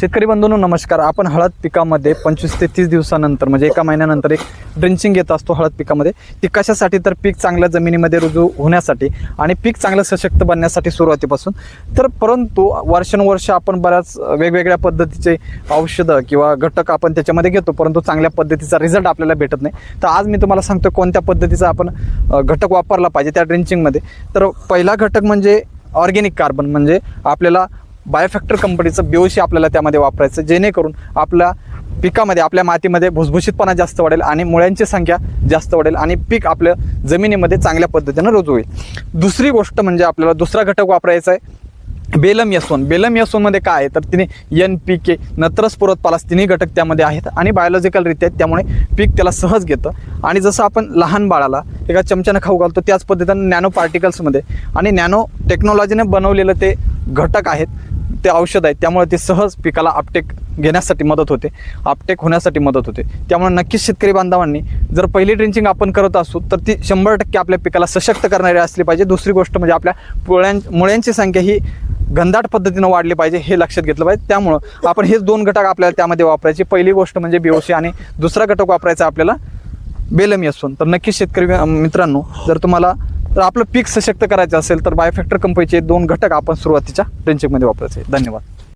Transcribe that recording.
शेतकरी बंधूंनो नमस्कार. आपण हळद पिकामध्ये पंचवीस ते तीस दिवसानंतर म्हणजे एका महिन्यानंतर एक ड्रिंचिंग घेत असतो हळद पिकामध्ये. ती कशासाठी? तर पीक चांगल्या जमिनीमध्ये रुजू होण्यासाठी आणि पीक चांगलं सशक्त बनण्यासाठी सुरुवातीपासून. तर परंतु वर्षानुवर्ष आपण बऱ्याच वेगवेगळ्या पद्धतीचे औषधं किंवा घटक आपण त्याच्यामध्ये घेतो परंतु चांगल्या पद्धतीचा रिझल्ट आपल्याला भेटत नाही. तर आज मी तुम्हाला सांगतो कोणत्या पद्धतीचा आपण घटक वापरला पाहिजे त्या ड्रिंचिंगमध्ये. तर पहिला घटक म्हणजे ऑर्गेनिक कार्बन म्हणजे आपल्याला बायोफॅक्टर कंपनीचं बेओशी आपल्याला त्यामध्ये वापरायचं जेणेकरून आपल्या पिकामध्ये आपल्या मातीमध्ये भुसभुशीतपणा जास्त वाढेल आणि मुळ्यांची संख्या जास्त वाढेल आणि पीक आपल्या जमिनीमध्ये चांगल्या पद्धतीनं रुजू होईल. दुसरी गोष्ट म्हणजे आपल्याला दुसरा घटक वापरायचा आहे बेलम यसोन. बेलम यसोनमध्ये काय आहे? तर तिने एन पी के नत्रस पुरतपालास तिन्ही घटक त्यामध्ये आहेत आणि बायोलॉजिकलरित्या त्यामुळे पीक त्याला सहज घेतं. आणि जसं आपण लहान बाळाला एका चमच्यानं खाऊ घालतो त्याच पद्धतीनं नॅनो पार्टिकल्समध्ये आणि नॅनो टेक्नॉलॉजीने बनवलेलं ते घटक आहेत ते औषध आहे त्यामुळे ते सहज पिकाला आपटेक घेण्यासाठी मदत होते. आपटेक होण्यासाठी मदत होते. त्यामुळे नक्कीच शेतकरी बांधवांनी जर पहिली ड्रिंचिंग आपण करत असू तर ती शंभर टक्के आपल्या पिकाला सशक्त करणारी असली पाहिजे. दुसरी गोष्ट म्हणजे आपल्या मुळ्यां मुळ्यांची संख्या ही घनदाट पद्धतीनं वाढली पाहिजे हे लक्षात घेतलं पाहिजे. त्यामुळं आपण हेच दोन घटक आपल्याला त्यामध्ये वापरायचे. पहिली गोष्ट म्हणजे बिओसी आणि दुसरा घटक वापरायचा आपल्याला बेलमी असून तर नक्कीच शेतकरी मित्रांनो जर तुम्हाला तर आपलं पीक सशक्त करायचं असेल तर बायोफॅक्टर कंपनीचे दोन घटक आपण सुरुवातीच्या ड्रिंचिंगमध्ये वापरायचे. धन्यवाद.